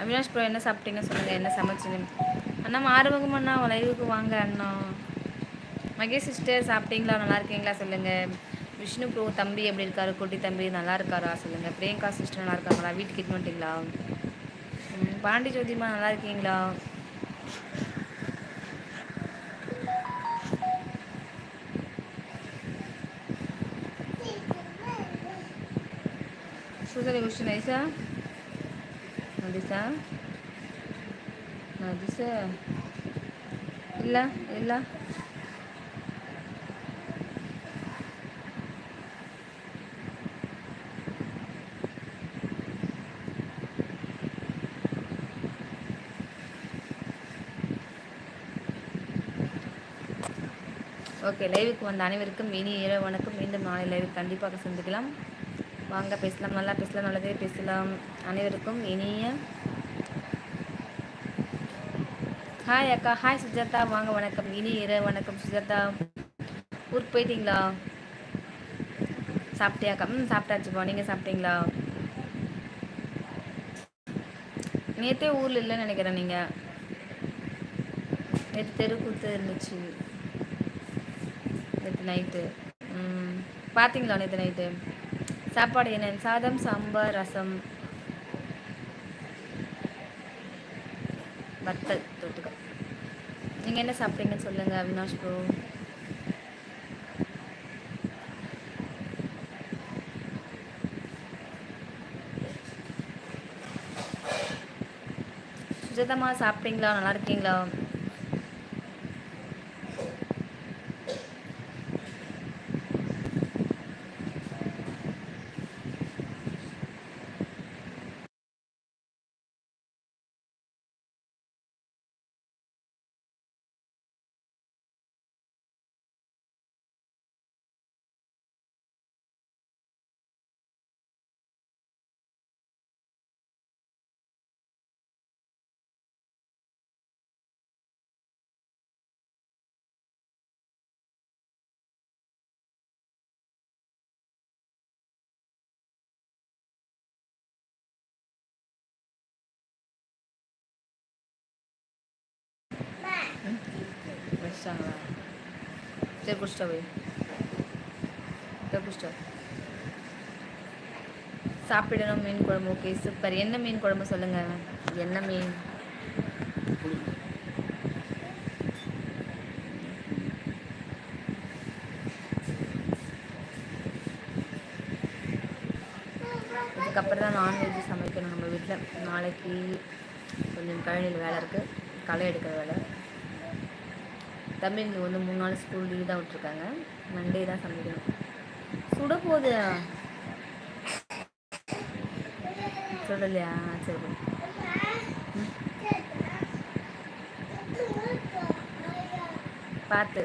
Avinash bro என்ன சாப்பிட்டீங்க சொல்லுங்கள் என்ன சமைச்சிங்க? அண்ணா ஆர்வகம் அண்ணா லைவுக்கு வாங்க அண்ணா. மகேஷ் சிஸ்டர் சாப்பிட்டீங்களா? நல்லா இருக்கீங்களா? சொல்லுங்கள் விஷ்ணு ப்ரோ தம்பி எப்படி இருக்காரு? குட்டி தம்பி நல்லா இருக்காரா? சொல்லுங்கள் பிரியங்கா சிஸ்டர் நல்லா இருக்காங்களா? வீட்டுக்கு இட்டு பாண்டி ஜோதிமா நல்லா இருக்கீங்களா? சுதரி விஷயம் நைசா ದಿವಸ? ನಾ ದಿವಸ ಇಲ್ಲ ஓகே லைவுக்கு வந்த அனைவருக்கும் இனி இரவு வணக்கம். மீண்டும் நாளை லைவுக்கு கண்டிப்பாக சந்திக்கலாம். வாங்க பேசலாம். நல்லா பேசலாம் நல்லதே பேசலாம். அனைவருக்கும் இனிய ஹாய் அக்கா. ஹாய் சுஜாதா. வாங்க வணக்கம். இனி இரவு. வணக்கம் சுஜாதா. ஊருக்கு போயிட்டீங்களா? சாப்பிட்டியாக்கா? ம் சாப்பிட்டாச்சுப்பா. நீங்கள் சாப்பிட்டீங்களா? நேற்றே ஊரில் இல்லைன்னு நினைக்கிறேன் நீங்கள் நேற்று தெருக்கூத்து இருந்துச்சு. நேற்று நைட்டு பார்த்தீங்களா நேற்று நைட்டு சாப்பாடு என்ன சாதம் சாம்பார் ரசம். வத்தல் தொட்டுக்க. நீங்கள் என்ன சாப்பிட்றீங்கன்னு சொல்லுங்கள் அவினாஷ் ப்ரோ சுஜதமாக சாப்பிட்டீங்களா? நல்லா இருக்கீங்களா? வச்சிட்டாங்களா சரி குடிச்சிட்டா போய் குடிச்சிட்டா சாப்பிடணும் மீன் குழம்பு ஓகே சூப்பர் என்ன மீன் குழம்பு சொல்லுங்கள் என்ன மீன் அதுக்கப்புறம் தான் நான்வெஜ் சமைக்கணும் நம்ம வீட்டில் நாளைக்கு கொஞ்சம் கழனியில் வேலை இருக்குது களை எடுக்கிற வேலை தம்பிங்க வந்து மூணு நாள் ஸ்கூல் லீவ் தான் விட்ருக்காங்க மண்டே தான் சமைக்கணும். சுட போகுது சுடலையா சரி பார்த்து.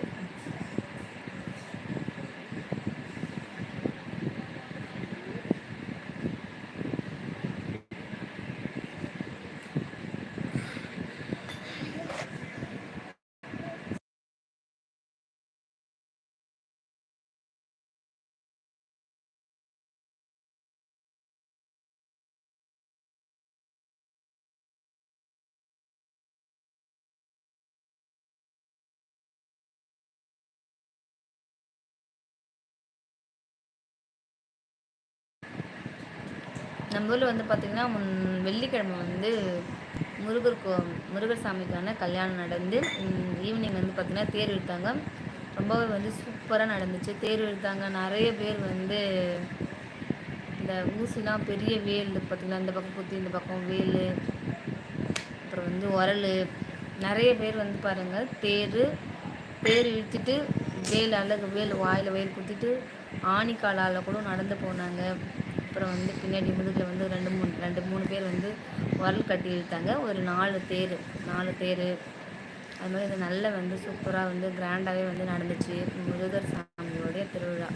நம்ம ஊரில் வந்து பார்த்திங்கன்னா வெள்ளிக்கிழமை வந்து முருகர் கோ முருகர் சாமிக்கான கல்யாணம் நடந்து ஈவினிங் வந்து பார்த்திங்கன்னா தேர் இழுத்தாங்க. ரொம்பவே வந்து சூப்பராக நடந்துச்சு. தேர் இழுத்தாங்க. நிறைய பேர் வந்து இந்த ஊசிலாம் பெரிய வேல் பார்த்திங்கன்னா இந்த பக்கம் குத்தி இந்த பக்கம் வேல் அப்புறம் வந்து உரல். நிறைய பேர் வந்து பாருங்கள் தேர் தேர் இழுத்துட்டு வேல் அழகு வேல் வாயில் வேல் குத்திட்டு ஆணிக்காலால் கூட நடந்து போனாங்க. அப்புறம் வந்து பின்னாடி முதுகில் வந்து ரெண்டு மூணு ரெண்டு மூணு பேர் வந்து உரல் கட்டி இழுத்தாங்க ஒரு நாலு தேர் நாலு தேர். அது மாதிரி இது நல்ல வந்து சூப்பராக வந்து கிராண்டாகவே வந்து நடந்துச்சு. முருகர் சாமியோடைய திருவிழா.